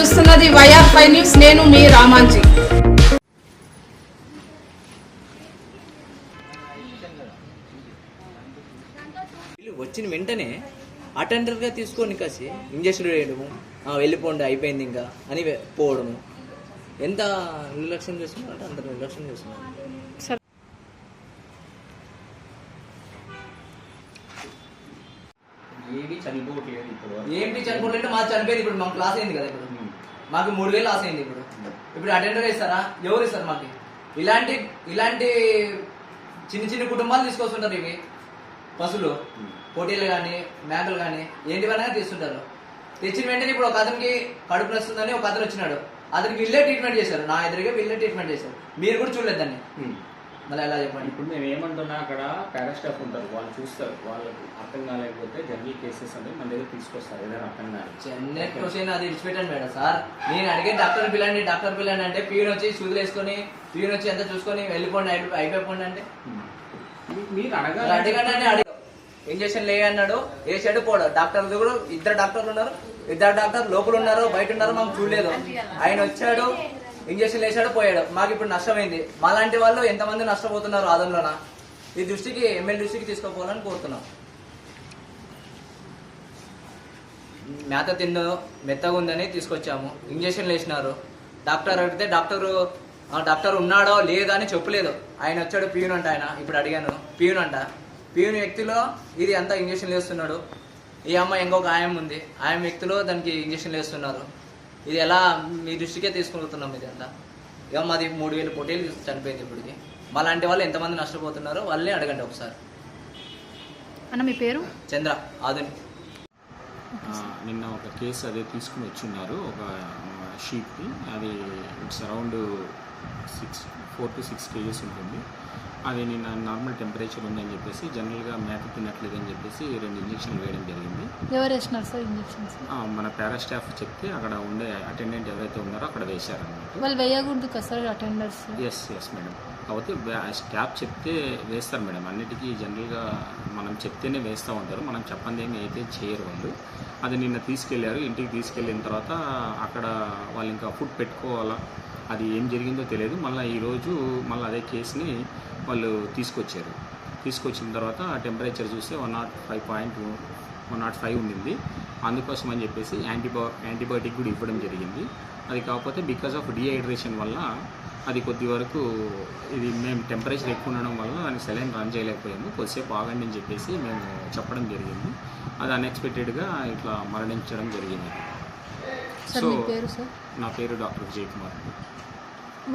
చూస్తున్నది YR five news. నేను మీ రామాంజీ. వచ్చిన వెంటనే అటెండర్గా తీసుకొని కాసి ఇంజక్షన్ వేయడము "ఆ, వెళ్ళిపోండి అయిపోయింది ఇంకా అని పోవడము. ఎంత నిర్లక్ష్యం చేస్తున్నారు? అంటే అంత నిర్లక్ష్యం చేస్తున్నారు. ఏవి చనిపోవట్లేదు ఇప్పుడు. ఏంటి చనిపోతుంటే మాకు చనిపోయింది ఇప్పుడు మాకు లాస్ అయింది కదా ఇప్పుడు. మాకు మూడు వేలు లాస్ అయింది ఇప్పుడు. ఇప్పుడు అటెండర్ ఇస్తారా ఎవరు ఇస్తారు మాకు? ఇలాంటి ఇలాంటి చిన్న చిన్న కుటుంబాలు తీసుకొస్తుంటారు ఇవి. పశువులు పోటీలు కానీ మేకలు కానీ ఏంటివైనా తీసుకుంటారు తెచ్చిన వెంటనే ఇప్పుడు ఒక అతనికి కడుపు నొస్తుందని ఒక అతను వచ్చినాడు. అతనికి వీళ్ళే ట్రీట్మెంట్ చేశారు. నా ఎదురుగా వీళ్ళే ట్రీట్మెంట్ చేశారు. మీరు కూడా చూడలేదు దాన్ని. మళ్ళీ ఎలా చెప్పండి. ఇప్పుడు మేము ఏమంటున్నా అక్కడ పారాస్టాఫ్ ఉంటారు. వాళ్ళు చూస్తారు. వాళ్ళకి అర్థం కాలేకపోతే జనరల్ కేసెస్ అంటే మన దగ్గర తీసుకొస్తారు. ఏదైనా అర్థం కాదు చెన్నై క్వశ్చన్ అది విడిచిపెట్టండి మేడం సార్. నేను అడిగే డాక్టర్ పిల్లండి డాక్టర్ పిల్లండి అంటే పీన్ వచ్చి సూదులు వేసుకొని పీన్ వచ్చి ఎంత చూసుకొని వెళ్ళిపోండి అయిపో- అయిపోయిపోండి అంటే? మీరు అడగాలి. అడిగండి అని అడిగాడు ఇంజక్షన్ లే అన్నాడు. వేసాడు పోడు? డాక్టర్ కూడా ఇద్దరు డాక్టర్లు ఉన్నారు. ఇద్దరు డాక్టర్ లోపల ఉన్నారు బయట ఉన్నారు మాకు చూడలేదు. ఆయన వచ్చాడు. ఇంజక్షన్ వేసాడు పోయాడు. మాకు ఇప్పుడు నష్టమైంది. మాలాంటి వాళ్ళు ఎంతమంది నష్టపోతున్నారు ఆదంలోన ఈ దృష్టికి ఎమ్మెల్యే దృష్టికి తీసుకోపోవాలని కోరుతున్నాం. మేత తిన్ను మెత్తగా ఉందని తీసుకొచ్చాము. ఇంజక్షన్లు వేసినారు. డాక్టర్ అడిగితే డాక్టర్ డాక్టర్ ఉన్నాడో లేదా అని చెప్పలేదు. ఆయన వచ్చాడు పియూన్ అంట ఆయన. ఇప్పుడు అడిగాను పియూన్ అంట. పియూన్ వ్యక్తిలో ఇది అంతా ఇంజక్షన్లు వేస్తున్నాడు. ఈ అమ్మ ఇంకొక ఆయం ఉంది. ఆయం వ్యక్తిలో దానికి ఇంజక్షన్లు వేస్తున్నారు. ఇది ఎలా మీ దృష్టికే తీసుకుంటున్నాం ఇది అంతా? ఇక మాది మూడు వేలు పొట్టేలు చనిపోయింది ఇప్పటికి. మాలాంటి వాళ్ళు ఎంతమంది నష్టపోతున్నారో వాళ్ళే అడగండి ఒకసారి. అన్న మీ పేరు? చంద్ర ఆధుని నిన్న ఒక కేసు అదే తీసుకుని వచ్చిన్నారు. ఒక షీట్ని అది it's around six four to six kgs ఉంటుంది. అది నిన్న నార్మల్ టెంపరేచర్ ఉందని చెప్పేసి జనరల్గా మేత తినట్లేదని చెప్పేసి రెండు ఇంజక్షన్లు వేయడం జరిగింది. ఎవరు వేసినారు సార్ ఇంజెక్షన్స్ మన పారా స్టాఫ్ చెప్తే అక్కడ ఉండే అటెండెంట్ ఎవరైతే ఉన్నారో అక్కడ వేశారన్నమాట. వాళ్ళు వేయకూడదు కదా sir attenders yes yes madam కాకపోతే స్టాఫ్ చెప్తే వేస్తారు మేడం అన్నిటికీ జనరల్గా మనం చెప్తేనే వేస్తూ ఉంటారు. మనం చెప్పంది ఏమి అయితే చేయరు వాళ్ళు. అది నిన్న తీసుకెళ్ళారు. ఇంటికి తీసుకెళ్ళిన తర్వాత అక్కడ వాళ్ళు ఇంకా ఫుడ్ పెట్టుకోవాలా? అది ఏం జరిగిందో తెలియదు. మళ్ళీ ఈరోజు మళ్ళీ అదే కేసుని వాళ్ళు తీసుకొచ్చారు. తీసుకొచ్చిన తర్వాత టెంపరేచర్ చూస్తే one nought five point one nought five ఉండింది. అందుకోసం అని చెప్పేసి యాంటీబా యాంటీబయాటిక్ కూడా ఇవ్వడం జరిగింది. అది కాకపోతే బికాస్ ఆఫ్ డిహైడ్రేషన్ వల్ల అది కొద్ది వరకు ఇది మేము టెంపరేచర్ ఎక్కువ ఉండడం వల్ల దానికి సెలైన్ రన్ చేయలేకపోయాము. కొద్దిసేపు ఆగండి అని చెప్పేసి మేము చెప్పడం జరిగింది. అది అన్ఎక్స్పెక్టెడ్గా ఇట్లా మరణించడం జరిగింది. సో పేరు సార్? నా పేరు డాక్టర్ విజయ్ కుమార్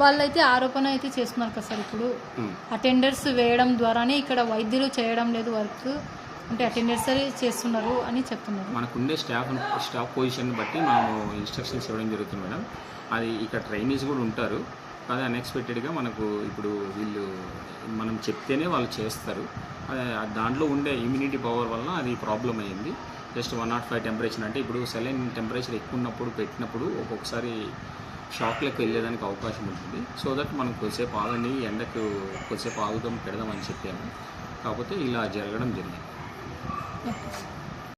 వాళ్ళైతే ఆరోపణ అయితే చేస్తున్నారు కదా సార్ ఇప్పుడు. ఉమ్. అటెండర్స్ వేయడం ద్వారానే ఇక్కడ వైద్యులు చేయడం లేదు వర్క్. అంటే అటెండర్స్ చేస్తున్నారు అని చెప్తున్నారు. మనకుండే స్టాఫ్ స్టాఫ్ పొజిషన్ బట్టి మనము ఇన్స్ట్రక్షన్స్ ఇవ్వడం జరుగుతుంది మేడం. అది ఇక్కడ ట్రైనీస్ కూడా ఉంటారు. కానీ అన్ఎక్స్పెక్టెడ్గా మనకు ఇప్పుడు వీళ్ళు మనం చెప్తేనే వాళ్ళు చేస్తారు. దాంట్లో ఉండే ఇమ్యూనిటీ పవర్ వల్ల అది ప్రాబ్లం అయ్యింది just one nought five temperature అంటే ఇప్పుడు సెలైన్ టెంపరేచర్ ఎక్కువ ఉన్నప్పుడు పెట్టినప్పుడు ఒక్కొక్కసారి షాక్లకు వెళ్ళేదానికి అవకాశం ఉంటుంది. సో దట్ మనం కొద్దిసేపు ఆగండి ఎండకు కొద్దిసేపు ఆగుదాం పెడదాం అని చెప్పాము కాకపోతే ఇలా జరగడం జరిగింది.